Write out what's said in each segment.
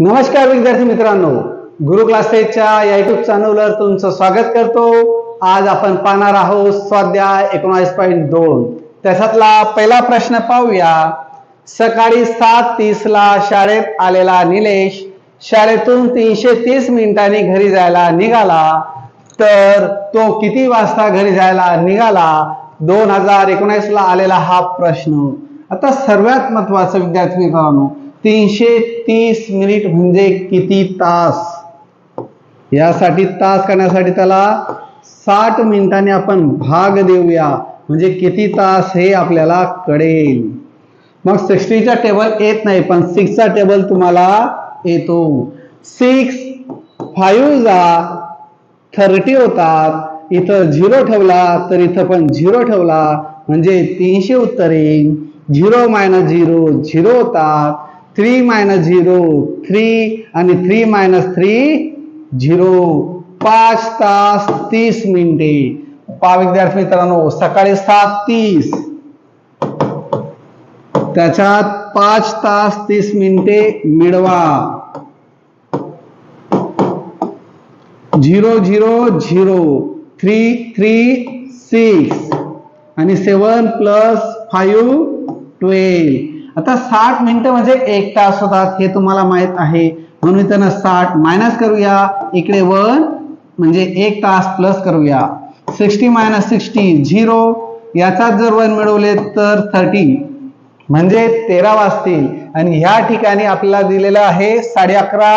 नमस्कार विद्यार्थी मित्रांनो. गुरु क्लासेसच्या या युट्यूब चॅनलवर तुमचं स्वागत करतो. आज आपण पाहणार आहोत स्वाध्याय एकोणास पॉईंट दोन. त्याच्यातला पहिला प्रश्न पाहूया. सकाळी सात तीस ला शाळेत आलेला निलेश शाळेतून तीनशे तीस मिनिटांनी घरी जायला निघाला. तर तो किती वाजता घरी जायला निघाला? दोन हजार एकोणीस ला आलेला हा प्रश्न. आता सर्वात महत्वाचं विद्यार्थी मित्रांनो तीनशे तीस मिनिट म्हणजे किती तास? यासाठी तास करण्यासाठी त्याला साठ मिनिटांनी आपण भाग देऊया. म्हणजे किती तास हे आपल्याला कळेल. मग सिक्स्टीचा टेबल येत नाही पण सिक्सचा टेबल तुम्हाला येतो. सिक्स फाईव्ह जा थर्टी होतात. इथं झिरो ठेवला तर इथं पण झिरो ठेवला. म्हणजे तीनशे उत्तर. येईल झिरो मायनस झिरो झिरो होतात. थ्री मायनस झिरो थ्री आणि थ्री मायनस थ्री झिरो. पाच तास तीस मिनिटे. पा विद्यार्थी मित्रांनो सकाळी सात तीस. त्याच्यात पाच तास तीस मिनिटे मिळवा. Zero zero zero. Three three six. आणि सेवन प्लस फाईव्ह ट्वेल्व. आता साठ मिनिटं म्हणजे एक तास होतात हे तुम्हाला माहीत आहे. म्हणून त्यांना साठ मायनस करूया. इकडे वन म्हणजे एक तास प्लस करूया. सिक्स्टी मायनस सिक्स्टी झिरो याचाच जर वन मिळवले तर थर्टी म्हणजे तेरा वाजतील आणि ह्या ठिकाणी आपल्याला दिलेलं आहे साडे अकरा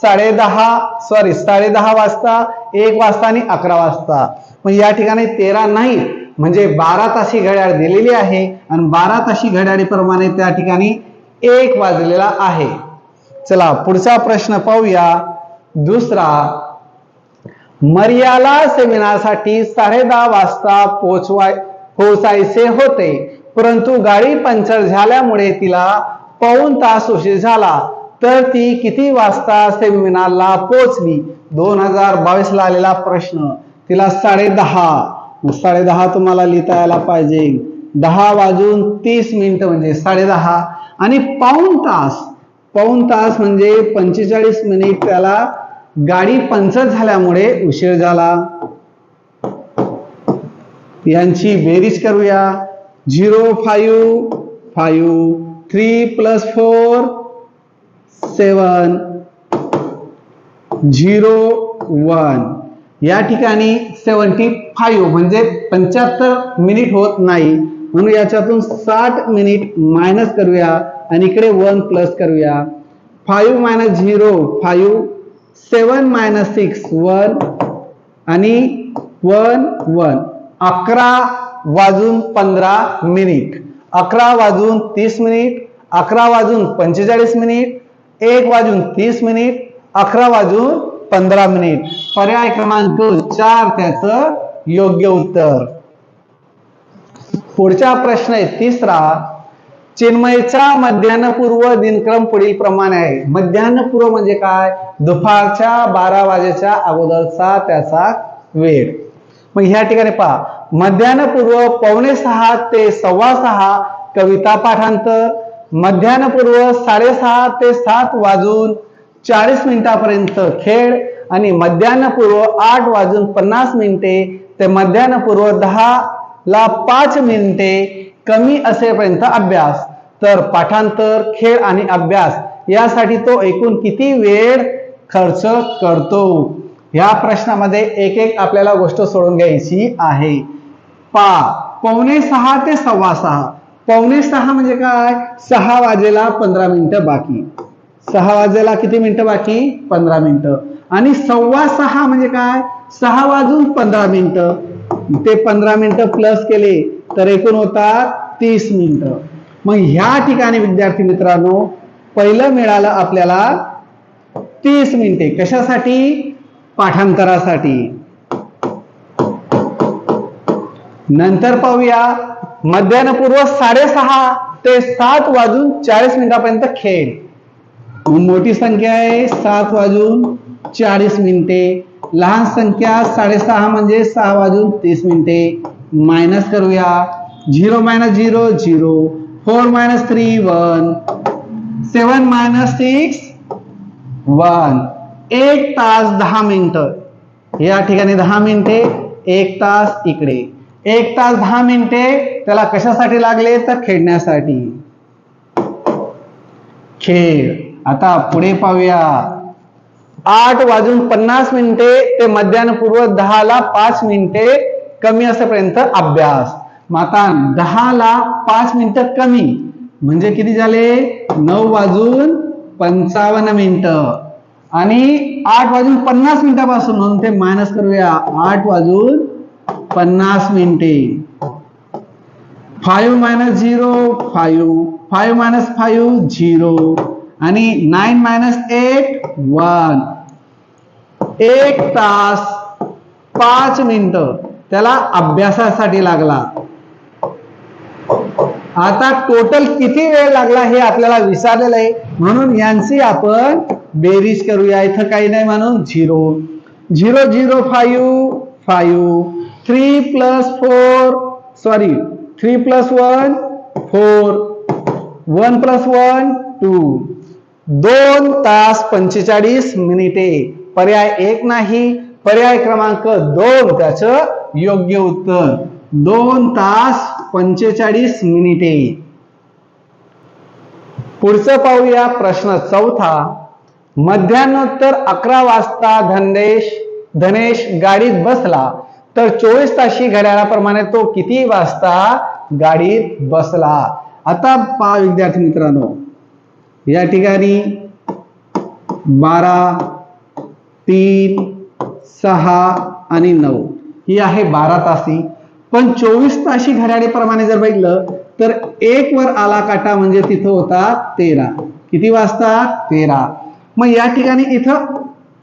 साडे दहा सॉरी साडे दहा वाजता एक वाजता आणि अकरा वाजता. मग या ठिकाणी तेरा नाही. म्हणजे बारा ताशी घड्याळ दिलेली आहे आणि बारा ताशी घड्याळीप्रमाणे त्या ठिकाणी एक वाजलेला आहे. चला पुढचा प्रश्न पाहूया. दुसरा मर्याला सेमिनारसाठी साडे दहा वाजता पोचवाय पोचायचे होते परंतु गाडी पंक्चर झाल्यामुळे तिला पाऊन तास उशीर झाला. तर ती किती वाजता सेमिनारला पोहोचली? दोन हजार बावीस ला आलेला प्रश्न. तिला साडे दहा साडे दहा तुम्हाला लिहिता यायला पाहिजे. दहा वाजून तीस मिनिटं म्हणजे साडे दहा आणि पाऊन तास. पाऊन तास म्हणजे पंचेचाळीस मिनिट त्याला गाडी पंचर झाल्यामुळे उशीर झाला. यांची बेरीज करूया. Zero five five three plus four seven zero one. या ठिकाणी सेवन्टी फाईव्ह म्हणजे पंच्याहत्तर मिनिट होत नाही. म्हणून याच्यातून साठ मिनिट मायनस करूया आणि इकडे वन प्लस करूया. Five minus zero five seven minus six one आणि वन वन अकरा वाजून पंधरा मिनिट अकरा वाजून तीस मिनिट अकरा वाजून पंचेचाळीस मिनिट एक वाजून तीस मिनिट अकरा वाजून पंधरा मिनिट. पर्याय क्रमांक चार त्याचं योग्य उत्तर. पुढचा प्रश्न आहे तिसरा. चिन्मयचा मध्यान्हपूर्व दिनक्रम पुढील प्रमाणे आहे. मध्यान्हपूर्व म्हणजे काय? दुपारच्या बारा वाजेच्या अगोदरचा त्याचा वेळ. मग ह्या ठिकाणी पहा. मध्यान्हपूर्व पावणे सहा ते सव्वा सहा कविता पाठांतर. मध्यान्हपूर्व साडेसहा ते सात वाजून चाळीस मिनिटापर्यंत खेळ आणि मध्यान्हपूर्व आठ वाजून पन्नास मिनिटे ते मध्यान्हपूर्व दहा ला पाच मिनिटे कमी असेपर्यंत अभ्यास. तर पाठांतर खेळ आणि अभ्यास यासाठी तो एकूण किती वेळ खर्च करतो? या प्रश्नामध्ये एक एक आपल्याला गोष्ट सोडून घ्यायची आहे. पा पावणे सहा ते सव्वा सहा. पावणे सहा म्हणजे काय? सहा वाजेला पंधरा मिनिटं बाकी. सहा वाजेला किती मिनिटं बाकी? पंधरा मिनिटं. आणि सव्वा सहा म्हणजे काय? सहा वाजून पंधरा मिनिटं. ते पंधरा मिनिटं प्लस केले तर एकूण होतात तीस मिनिटं. मग ह्या ठिकाणी विद्यार्थी मित्रांनो पहिलं मिळालं आपल्याला तीस मिनिटे. कशासाठी? पाठांतरासाठी. नंतर पाहूया. मध्यान्हपूर्व साडेसहा ते सात वाजून चाळीस मिनिटापर्यंत खेळ. मोठी संख्या आहे सात वाजून चाळीस मिनिटे. लहान संख्या साडेसहा म्हणजे सहा वाजून तीस मिनिटे. मायनस करूया. Zero minus zero zero. Four minus three one. Seven minus six one. एक तास दहा मिनिटं. या ठिकाणी दहा मिनिटे एक तास इकडे. एक तास दहा मिनिटे त्याला कशासाठी लागले? तर खेळण्यासाठी. खेळ. आता पुढे पाहूया. आठ वाजून पन्नास मिनिटे ते मध्यान्हपूर्व दहाला पाच मिनिटे कमी असेपर्यंत अभ्यास. मग आता दहाला पाच मिनिटं कमी. म्हणजे किती झाले? नऊ वाजून पंचावन्न मिनिटं. आणि आठ वाजून पन्नास मिनिटापासून म्हणून ते मायनस करूया. आठ वाजून पन्नास मिनिटे. Five minus zero five. Five minus five zero. आणि नाईन मायनस एट वन. एक तास पाच मिनिट त्याला अभ्यासासाठी लागला. आता टोटल किती वेळ लागला हे आपल्याला विचारलेलं आहे. म्हणून यांची आपण बेरीज करूया. इथं काही नाही म्हणून zero. Zero zero five five. Three plus four sorry three plus one four. One plus one two. दोन तास पंचेचाळीस मिनिटे. पर्याय एक नाही पर्याय क्रमांक दोन त्याचं योग्य उत्तर. दोन तास पंचेचाळीस मिनिटे. पुढचं पाहूया प्रश्न चौथा. मध्यान्होत्तर अकरा वाजता धनेश धनेश गाडीत बसला. तर चोवीस ताशी घड्याळाप्रमाणे तो किती वाजता गाडीत बसला? आता पहा विद्यार्थी मित्रांनो. या ठिकाणी बारा तीन सहा आणि नऊ. ही आहे बारा तासी. पण चोवीस ताशी घड्याळीप्रमाणे जर बघितलं तर एक वर आला काटा म्हणजे तिथं होता तेरा. किती वाजता? तेरा. मग या ठिकाणी इथं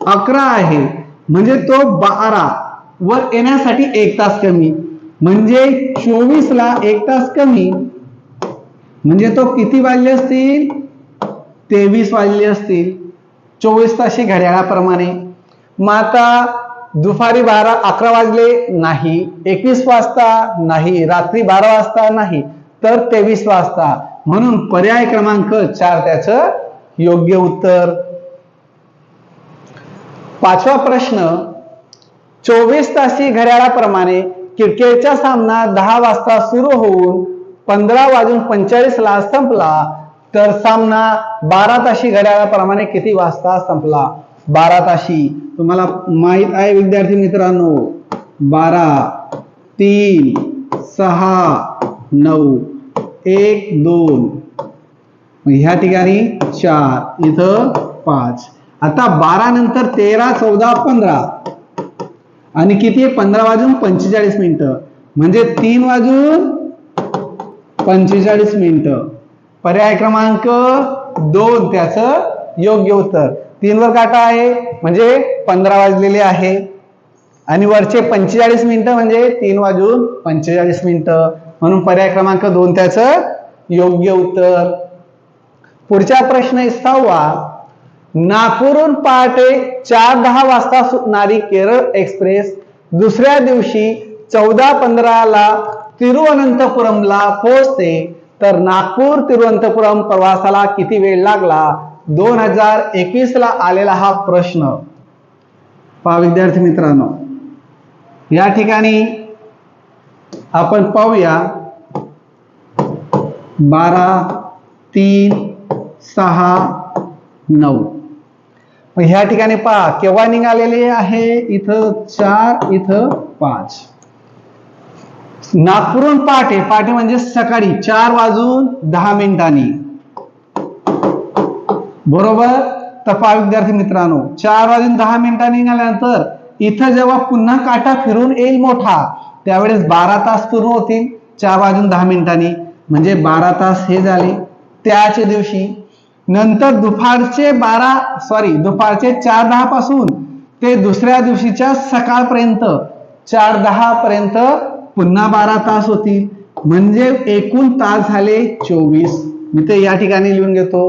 अकरा आहे. म्हणजे तो बारा वर येण्यासाठी एक तास कमी. म्हणजे चोवीस ला एक तास कमी. म्हणजे तो किती वाजले असतील? तेवीस वाजले असतील. चोवीस ताशी घड्याळाप्रमाणे. मग आता दुपारी बारा अकरा वाजले नाही. एकवीस वाजता नाही. रात्री बारा वाजता नाही. तर तेवीस वाजता. म्हणून पर्याय क्रमांक चार त्याचं योग्य उत्तर. पाचवा प्रश्न. चोवीस तासी घड्याळाप्रमाणे क्रिकेटचा सामना दहा वाजता सुरू होऊन पंधरा वाजून पंचेचाळीस ला संपला. तर सामना बारा ताशी घड्याळाप्रमाणे किती वाजता संपला? बारा ताशी. तुम्हाला माहीत आहे विद्यार्थी मित्रांनो बारा तीन सहा नऊ एक दोन. ह्या ठिकाणी चार इथं पाच. आता बारा नंतर तेरा चौदा पंधरा. आणि किती आहे? पंधरा वाजून पंचेचाळीस मिनिटं. म्हणजे तीन वाजून पंचेचाळीस मिनिटं. पर्याय क्रमांक दोन त्याचं योग्य उत्तर. तीन वर काटा आहे म्हणजे पंधरा वाजलेले आहे. आणि वरचे पंचेचाळीस मिनिटं म्हणजे तीन वाजून पंचेचाळीस मिनिटं. म्हणून पर्याय क्रमांक दोन त्याचं योग्य उत्तर. पुढचा प्रश्न आहे सहावा. नागपूरहून पहाटे चार दहा वाजता सुटणारी केरळ एक्सप्रेस दुसऱ्या दिवशी चौदा पंधराला तिरुवनंतपुरमला पोहोचते. तर नागपूर तिरुवनंतपुरम प्रवासाला किती वेळ लागला? दोन हजार एकवीस ला आलेला हा प्रश्न. पहा विद्यार्थी मित्रांनो या ठिकाणी आपण पाहूया. बारा तीन सहा नऊ. मग ह्या ठिकाणी पहा केव्हा निघालेले आहे? इथं चार इथं पाच. नागपूरहून पहाटे पहाटे म्हणजे सकाळी चार वाजून दहा मिनिटांनी. बरोबर? तपा विद्यार्थी मित्रांनो चार वाजून दहा मिनिटांनी निघाल्यानंतर इथं जेव्हा पुन्हा काटा फिरून येईल मोठा त्यावेळेस बारा तास पूर्ण होतील चार वाजून दहा मिनिटांनी. म्हणजे बारा तास हे झाले. त्याच दिवशी नंतर दुपारचे बारा सॉरी दुपारचे चार दहा पासून ते दुसऱ्या दिवशीच्या सकाळपर्यंत चार दहा पर्यंत पुन्हा बारा तास होतील. म्हणजे एकूण तास झाले चोवीस. मी ते या ठिकाणी लिहून घेतो.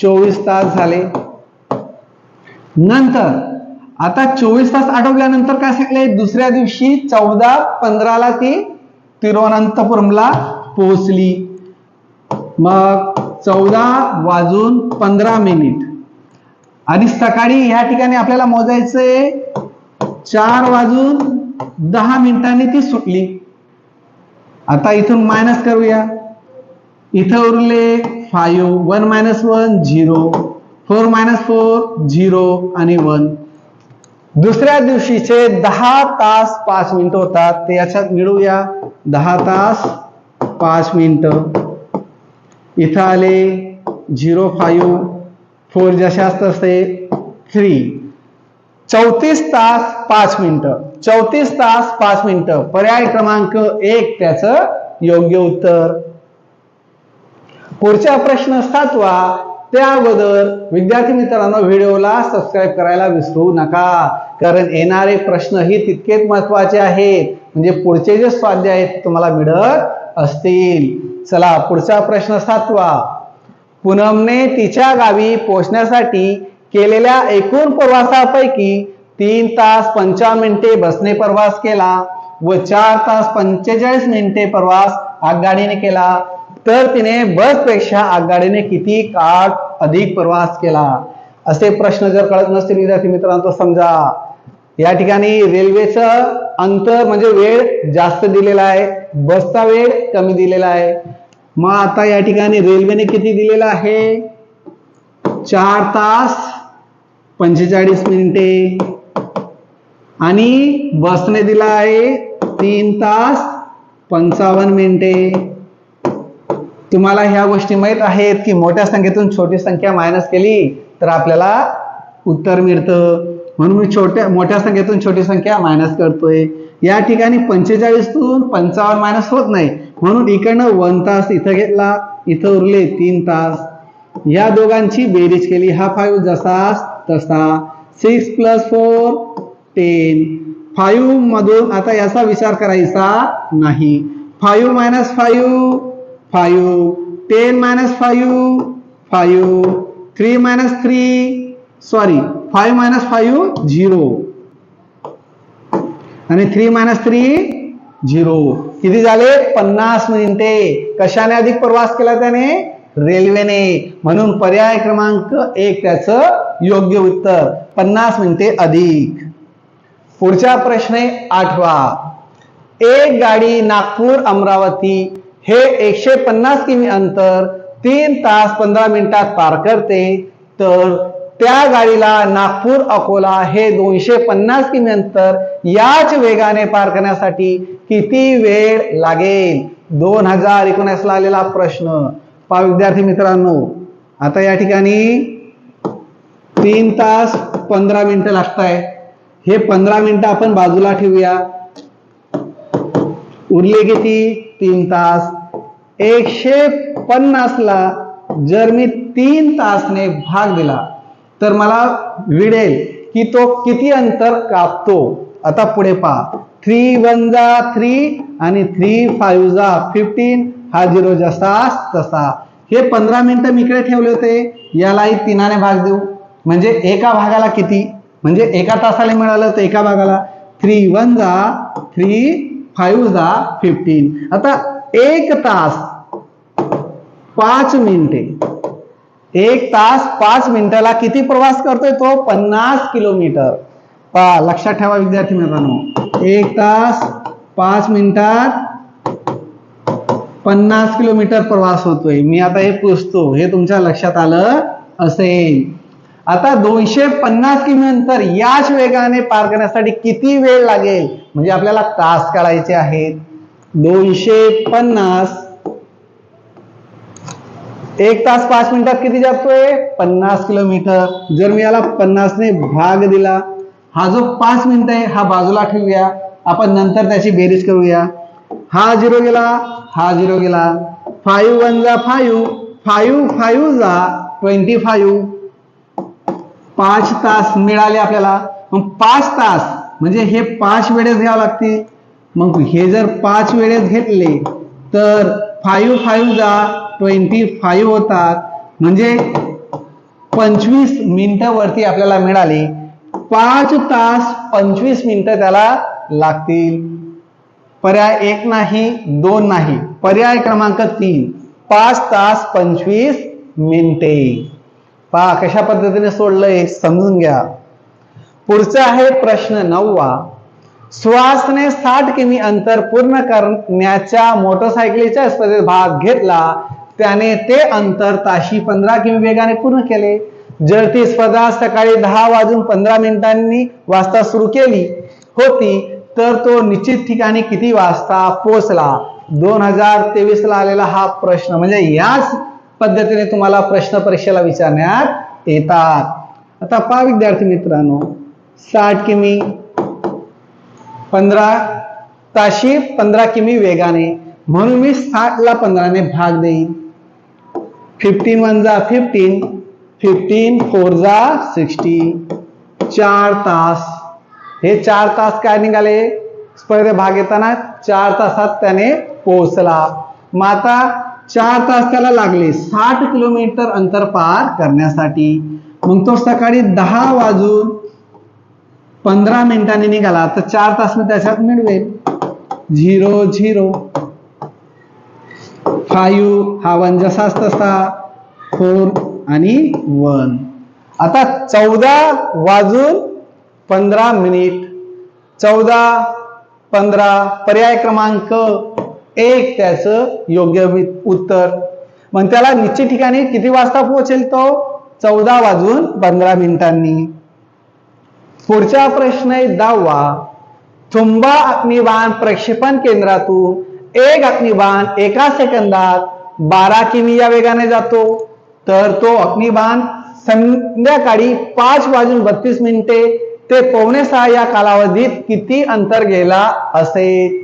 चोवीस तास झाले. नंतर आता चोवीस तास आठवल्यानंतर काय सांगले दुसऱ्या दिवशी चौदा पंधराला ती तिरुवनंतपुरमला पोहोचली. मग चौदा वाजून पंधरा मिनिट. आणि सकाळी ह्या ठिकाणी आपल्याला मोजायचंय चार वाजून दहा मिनिटांनी ती सुटली. आता इथून मायनस करूया. इथं उरले five one minus one zero four minus four zero आणि वन दुसऱ्या दिवशीचे दहा तास पाच मिनिटं होतात. ते याच्यात मिळूया. दहा तास पाच मिनिटं. इथं आले झिरो फाईव्ह फोर जशाच तसे थ्री चौतीस तास पाच मिनिटं. चौतीस तास पाच मिनिटं. पर्याय क्रमांक एक त्याचं योग्य उत्तर. पुढचा प्रश्न सातवा. त्या अगोदर विद्यार्थी मित्रांनो व्हिडिओला सबस्क्राईब करायला विसरू नका. कारण येणारे प्रश्नही तितकेच महत्त्वाचे आहेत. म्हणजे पुढचे जे स्वाध्याय आहेत तुम्हाला मिळत असतील. चला पुढचा प्रश्न सातवा. पूनमने तिच्या गावी पोहोचण्यासाठी केलेल्या एकूण प्रवासापैकी तीन तास पंचावन्न मिनिटे बसने प्रवास केला व चार तास पंचेचाळीस मिनिटे प्रवास आगगाडीने केला. तर तिने बसपेक्षा आगगाडीने किती काळ अधिक प्रवास केला? असे प्रश्न जर कळत नसतील विद्यार्थी मित्रांनो समजा. या ठिकाणी रेल्वेचं अंतर म्हणजे वेळ जास्त दिलेला आहे बसचा वेळ कमी दिलेला आहे. मग आता या ठिकाणी रेल्वेने किती दिलेला आहे? चार तास पंचेचाळीस मिनिटे. आणि बसने दिला आहे तीन तास पंचावन्न मिनिटे. तुम्हाला ह्या गोष्टी माहीत आहेत की मोठ्या संख्येतून छोटी संख्या मायनस केली तर आपल्याला उत्तर मिळतं. म्हणून मी छोट्या मोठ्या संख्येतून छोटी संख्या मायनस करतोय. या ठिकाणी पंचेचाळीसतून पंचावन्न मायनस होत नाही. म्हणून इकडनं वन तास इथं घेतला इथं उरले तीन तास. या दोघांची बेरीज केली. हा फाईव्ह जसाच तसा six plus four ten five मधून आता याचा विचार करायचा नाही. Five minus five five ten minus five five three minus three sorry five minus five zero आणि थ्री मायनस थ्री झिरो किती झाले? पन्नास मिनिटे. कशाने अधिक प्रवास केला त्याने? रेल्वेने म्हणून पर्याय क्रमांक एक त्याचं योग्य उत्तर. पन्नास मिनिटे अधिक. पुढचा प्रश्न आहे आठवा. एक गाडी नागपूर अमरावती हे एकशे पन्नास किमी अंतर तीन तास पंधरा मिनिटात पार करते. तर त्या गाडीला नागपूर अकोला हे दोनशे पन्नास किमी अंतर याच वेगाने पार करण्यासाठी किती वेळ लागेल? दोन हजार एकोणीस ला आलेला प्रश्न. पा विद्यार्थी मित्रांनो आता या ठिकाणी तीन तास पंधरा मिनिटं लागत आहे हे पंधरा मिनिटं आपण बाजूला ठेवूया. उरले किती? तीन तास. एकशे पन्नासला जर मी तीन तासने भाग दिला तर मला विडेल की तो किती अंतर कापतो. आता पुढे पहा. थ्री वन जा थ्री आणि थ्री फाईव्ह जा फिफ्टीन. हा झिरो जसा तसा. हे पंधरा मिनिटं मी इकडे ठेवले होते यालाही तीनाने भाग देऊ. म्हणजे एका भागाला किती? म्हणजे एका तासाला मिळालं तर एका भागाला. थ्री वन जा थ्री फाईव्ह जा फिफ्टीन आता एक तास पाच मिनिटे. एक तास पाच मिनिटाला किती प्रवास करतोय तो? पन्नास किलोमीटर. पा लक्षात ठेवा विद्यार्थी मित्रांनो. एक तास पाच मिनिटात पन्नास किलोमीटर प्रवास होतोय. मी आता हे पुसतो. हे तुमच्या लक्षात आलं असेल. आता दोनशे पन्नास किमी अंतर याच वेगाने पार करण्यासाठी किती वेळ लागेल? म्हणजे आपल्याला तास काढायचे आहेत. दोनशे पन्नास. एक तास पाच मिनिटात किती जातोय? पन्नास किलोमीटर. जर मी याला पन्नासने भाग दिला हा जो पाच मिनिट आहे हा बाजूला ठेवूया. आपण नंतर त्याची बेरीज करूया. हा झिरो गेला हा झिरो गेला. फाईव्ह वन जा फाईव्ह फाईव्ह फाईव्ह जा ट्वेंटी फाईव्ह. पाच तास मिळाले आपल्याला. मग पाच तास म्हणजे हे पाच वेळेस घ्यावं लागतील मग हे जर पाच वेळेस घेतले तर फाईव्ह फाईव्ह जा ट्वेंटी फाईव्ह होतात. म्हणजे पंचवीस मिनिटं वरती आपल्याला मिळाली. पाच तास पंचवीस मिनिटं त्याला लागतील. पर्याय एक नाही दोन नाही. पर्याय क्रमांक तीन. पाच तास पंचवीस मिनिटे. पहा कशा पद्धतीने सोडलंय समजून घ्या. पुढचा आहे प्रश्न नववा. सुहासने साठ किमी अंतर पूर्ण करण्याच्या मोटरसायकलीच्या स्पर्धेत भाग घेतला. त्याने ते अंतर ताशी पंधरा किमी वेगाने पूर्ण केले. जर ती स्पर्धा सकाळी दहा वाजून पंधरा मिनिटांनी वाजता सुरू केली होती. तर तो निश्चित ठिकाणी किती वाजता पोहोचला? दोन हजार तेवीस ला आलेला हा प्रश्न. म्हणजे याच पद्धतीने तुम्हाला प्रश्न परीक्षेला विचारण्यात येतात. आता पहा विद्यार्थी मित्रांनो साठ किमी पंधरा ताशी पंधरा किमी वेगाने. म्हणून मी साठ ला पंधराने भाग देईन. फिफ्टीन वन जा फिफ्टीन फिफ्टीन फोर जा सिक्स्टी चार तास हे चार तास काय निघाले? स्पर्धेत भाग घेताना चार तासात त्याने पोहोचला. मग आता चार तास त्याला लागले साठ किलोमीटर अंतर पार करण्यासाठी. मग तो सकाळी दहा वाजून पंधरा मिनिटांनी निघाला. तर चार तास मी त्याच्यात मिळवेल. Zero zero. फायू हा वन जसाच तसा. फोर आणि वन. आता चौदा वाजून पंधरा मिनिट. चौदा पंधरा पर्याय क्रमांक एक त्याचं योग्य उत्तर. मग त्याला निश्चित ठिकाणी किती वाजता पोहोचेल तो? चौदा वाजून पंधरा मिनिटांनी. पुढचा प्रश्न आहे दहावा. थुंबा अग्निबाण प्रक्षेपण केंद्रातून एक अग्निबाण एका सेकंदात बारा किमी या वेगाने जातो. तर तो अग्निबाण संध्याकाळी पाच वाजून बत्तीस मिनिटे ते पावणे सहा या कालावधीत किती अंतर गेला असेल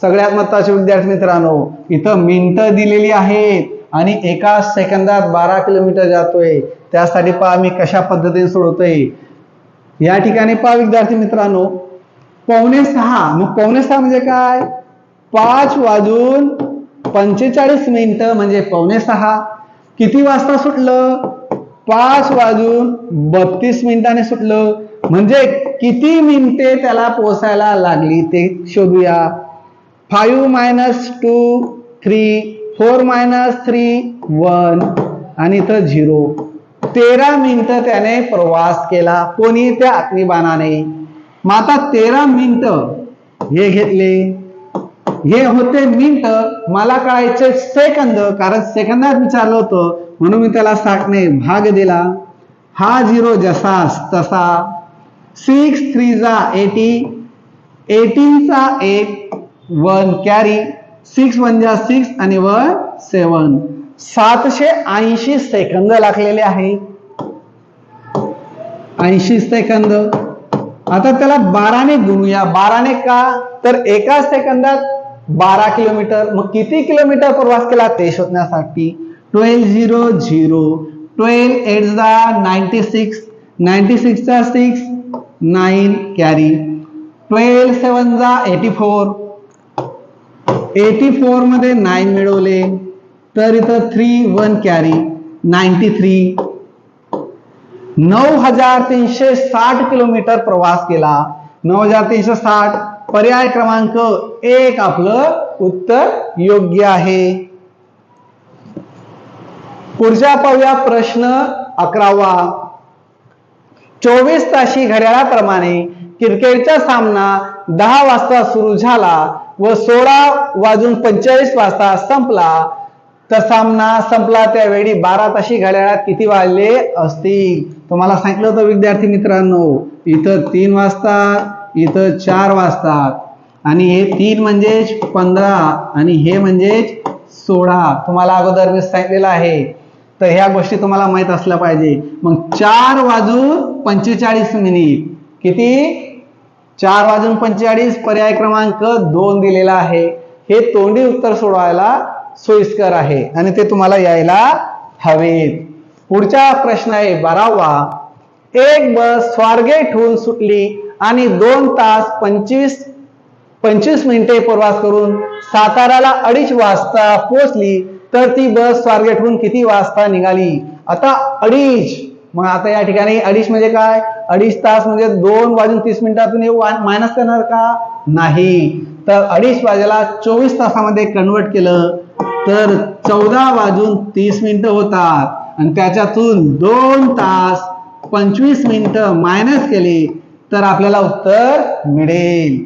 सगळ्यात महत्त्वाचे विद्यार्थी मित्रांनो इथं मिनटं दिलेली आहेत आणि एका सेकंदात बारा किलोमीटर जातोय. त्यासाठी पहा मी कशा पद्धतीने सोडवतोय. या ठिकाणी पहा विद्यार्थी मित्रांनो पावणे सहा मग पावणे सहा म्हणजे काय? पाच वाजून पंचेचाळीस मिनिटं म्हणजे पावणे सहा. किती वाजता सुटलं? पाच वाजून बत्तीस मिनिटाने सुटलं. म्हणजे किती मिनिटे त्याला पोचायला लागली ते शोधूया. Five minus two three four minus three one आणि इथं झिरो तेरा मिनिटं त्याने प्रवास केला. कोणी त्या अग्निबाणाने? मग आता तेरा मिनिटं हे घेतले. हे होते मिनिट. मला कळायचे सेकंद कारण सेकंदात विचारलं होतं. म्हणून मी त्याला साठने भाग दिला. हा झिरो जसास तसा सिक्स थ्री जा एटी एटीनचा एक वन कॅरी सिक्स वन जा सिक्स आणि वन सेवन. सातशे ऐंशी सेकंद लागलेले आहे. ऐंशी सेकंद. आता त्याला बाराने गुणूया. बाराने का? तर एका सेकंदात बारा किलोमीटर. मग किती किलोमीटर प्रवास केला? ते शोधण्यासाठी. Twelve zero zero. Twelve eight जा ninety six. Ninety सिक्सचा six. Nine carry. Twelve seven जा एटी फोर. एटी फोरमध्ये नाईन मिळवले. तर इथं three one carry ninety three. नऊ हजार तीनशे साठ किलोमीटर प्रवास केला. नऊ हजार तीनशे साठ पर्याय क्रमांक एक आपलं उत्तर योग्य आहे. पुढच्या पाहूया प्रश्न अकरावा. चोवीस ताशी घड्याळाप्रमाणे क्रिकेटचा सामना दहा वाजता सुरू झाला व सोळा वाजून पंचेचाळीस वाजता संपला. तर सामना संपला त्यावेळी बारा ताशी घड्याळात किती वाजले असतील? तुम्हाला सांगितलं होतं विद्यार्थी मित्रांनो इथं तीन वाजता इथं चार वाजतात आणि हे तीन म्हणजेच पंधरा आणि हे म्हणजेच सोळा. तुम्हाला अगोदर मी सांगितलेलं आहे. तर ह्या गोष्टी तुम्हाला माहीत असल्या पाहिजे. मग चार वाजून पंचेचाळीस मिनिट. किती? चार वाजून पंचेचाळीस पर्याय क्रमांक दोन दिलेला आहे. हे तोंडी उत्तर सोडवायला सोयीस्कर आहे आणि ते तुम्हाला यायला हवेत. पुढचा प्रश्न आहे बारावा. एक बस स्वारगेटहून सुटली आणि दोन तास पंचवीस पंचवीस मिनिटे प्रवास करून साताराला अडीच वाजता पोहोचली. तर ती बस स्वारगेटहून किती वाजता निघाली? आता अडीच. मग आता या ठिकाणी अडीच म्हणजे काय? अडीच तास म्हणजे दोन वाजून तीस मिनिटातून हे मायनस करणार का? नाही. तर अडीच वाजेला चोवीस तासामध्ये कन्वर्ट केलं तर चौदा वाजून तीस मिनिटं होतात. आणि त्याच्यातून दोन तास पंचवीस मिनिटं मायनस केली तर आपल्याला उत्तर मिळेल.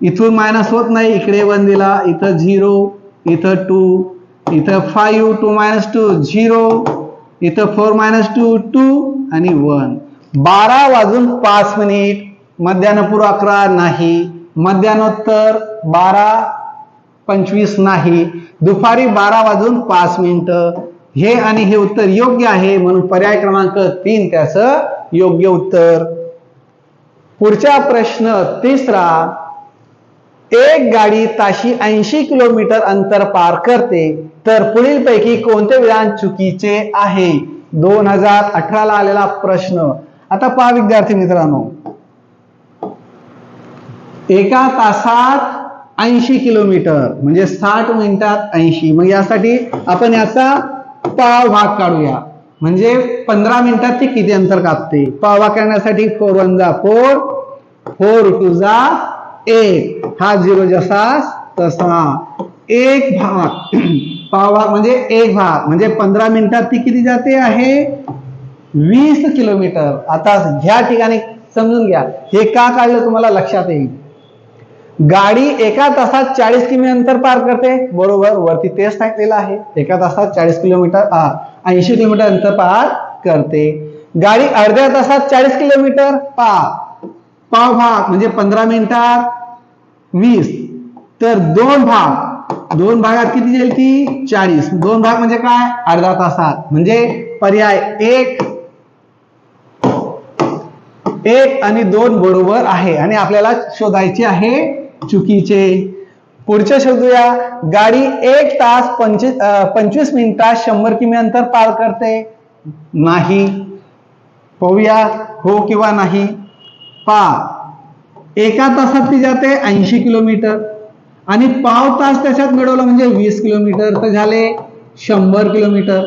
इथून मायनस होत नाही इकडे वन दिला इथं झिरो इथं टू इथं five two minus two zero इथं फोर मायनस टू टू आणि वन बारा वाजून पाच मिनिट. मध्यान्हपूर्व अकरा नाही. मध्यान्होत्तर बारा पंचवीस नाही. दुपारी बारा वाजून पाच मिनिटं. हे आणि हे उत्तर योग्य आहे म्हणून पर्याय क्रमांक तीन त्याचं योग्य उत्तर. पुढचा प्रश्न तिसरा. एक गाडी ताशी ऐंशी किलोमीटर अंतर पार करते तर पुढीलपैकी कोणते विधान चुकीचे आहे? दोन हजार अठराला आलेला प्रश्न. आता पहा विद्यार्थी मित्रांनो. एका तासात ऐंशी किलोमीटर म्हणजे साठ मिनिटात ऐंशी. मग यासाठी आपण याचा पाव भाग काढूया. म्हणजे पंधरा मिनिटात ती किती अंतर कापते? पाव भाग करण्यासाठी फोर वन जा फोर फोर टू जा एक. हा झिरो जसा तसा. एक भाग. पावा म्हणजे एक भाग. म्हणजे पंधरा मिनिटात ती किती जाते आहे? वीस किलोमीटर. आता ह्या ठिकाणी समजून घ्या. हे का काढलं तुम्हाला लक्षात येईल? गाडी एका तासात चाळीस किमी अंतर पार करते. बरोबर वरती तेच सांगितलेलं आहे. एका तासात चाळीस किलोमीटर ऐंशी किलोमीटर अंतर पार करते. गाडी अर्ध्या तासात चाळीस किलोमीटर पार. पाव भाग म्हणजे पंधरा मिनिटात वीस. तर दोन भाग. दोन भागात किती जाईल ती? चाळीस. दोन भाग म्हणजे काय? अर्धा तासात. म्हणजे पर्याय एक. एक आणि दोन बरोबर आहे. आणि आपल्याला शोधायचे आहे चुकीचे. पुढचे शोधूया. गाडी एक तास पंचवीस पंचवीस मिनिटात शंभर किमी अंतर पार करते? नाही. पाहूया हो किंवा नाही. पा एका तासात ती जाते ऐंशी किलोमीटर. आणि पाव तास त्याच्यात मिळवलं म्हणजे वीस किलोमीटर तर झाले शंभर किलोमीटर.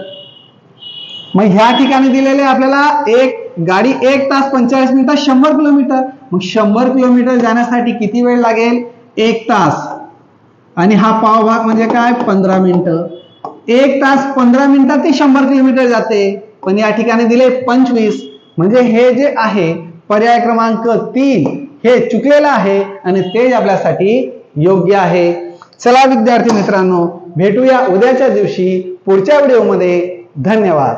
मग ह्या ठिकाणी दिलेले आपल्याला एक गाडी एक तास पंचेचाळीस मिनिटात शंभर किलोमीटर. मग शंभर किलोमीटर जाण्यासाठी किती वेळ लागेल? एक तास. आणि हा पाव भाग म्हणजे काय? पंधरा मिनिटं. एक तास पंधरा मिनिटात ते शंभर किलोमीटर जाते. पण या ठिकाणी दिले पंचवीस. म्हणजे हे जे आहे पर्याय क्रमांक तीन. हे चुकलेलं आहे आणि तेच आपल्यासाठी योग्य आहे. चला विद्यार्थी मित्रांनो भेटूया उद्याच्या दिवशी पुढच्या व्हिडिओमध्ये. धन्यवाद.